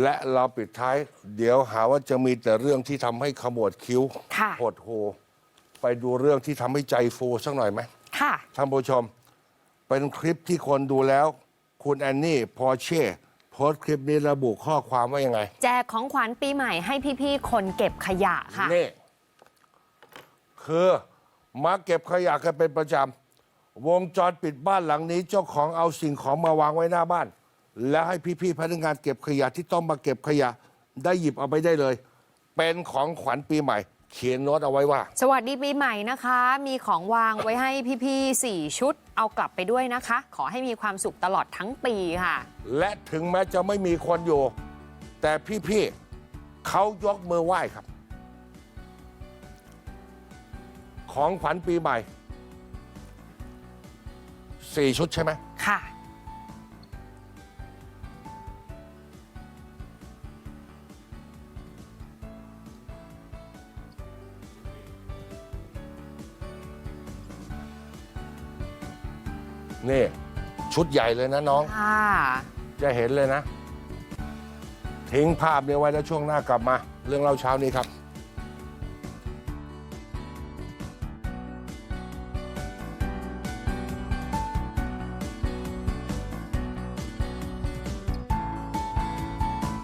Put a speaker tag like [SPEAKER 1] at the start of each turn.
[SPEAKER 1] และเราปิดท้าย เดี๋ยวหาว่าจะมีแต่เรื่องที่ทำให้ขมวดคิ้ว
[SPEAKER 2] ค่ะ
[SPEAKER 1] หดหูไปดูเรื่องที่ทำให้ใจฟูสักหน่อยไหม
[SPEAKER 2] ค่ะ
[SPEAKER 1] ท่านผู้ชม เป็นคลิปที่คนดูแล้ว คุณแอนนี่พอเช่โพสต์คลิปนี้ระบุข้อความว่ายังไง
[SPEAKER 2] แจกของขวัญปีใหม่ให้พี่ๆ คนเก็บขยะค่ะ
[SPEAKER 1] นี่ คือมาเก็บขยะกันเป็นประจำ วงจรปิดบ้านหลังนี้ เจ้าของเอาสิ่งของมาวางไว้หน้าบ้าน แล้วให้พี่ๆพนักงานเก็บขยะที่ต้องมาเก็บขยะ ได้หยิบเอาไปได้เลย เป็นของขวัญปีใหม่ เขียนโน้ตเอาไว้ว่า
[SPEAKER 2] สวัสดีปีใหม่นะคะ มีของวางไว้ให้พี่ๆ4ชุด เอากลับไปด้วยนะคะ ขอให้มีความสุขตลอดทั้งปีค่ะ
[SPEAKER 1] และถึงแม้จะไม่มีคนอยู่ แต่พี่ๆเขายกมือไหว้ครับ ของขวัญปีใหม่สี่ชุดใช่ไหม นี่ ชุดใหญ่เลยนะน้อง
[SPEAKER 2] ค่ะ
[SPEAKER 1] จะเห็นเลยนะ ทิ้งภาพนี้ไว้แล้วช่วงหน้ากลับมา เรื่องเล่าเช้านี้ครับ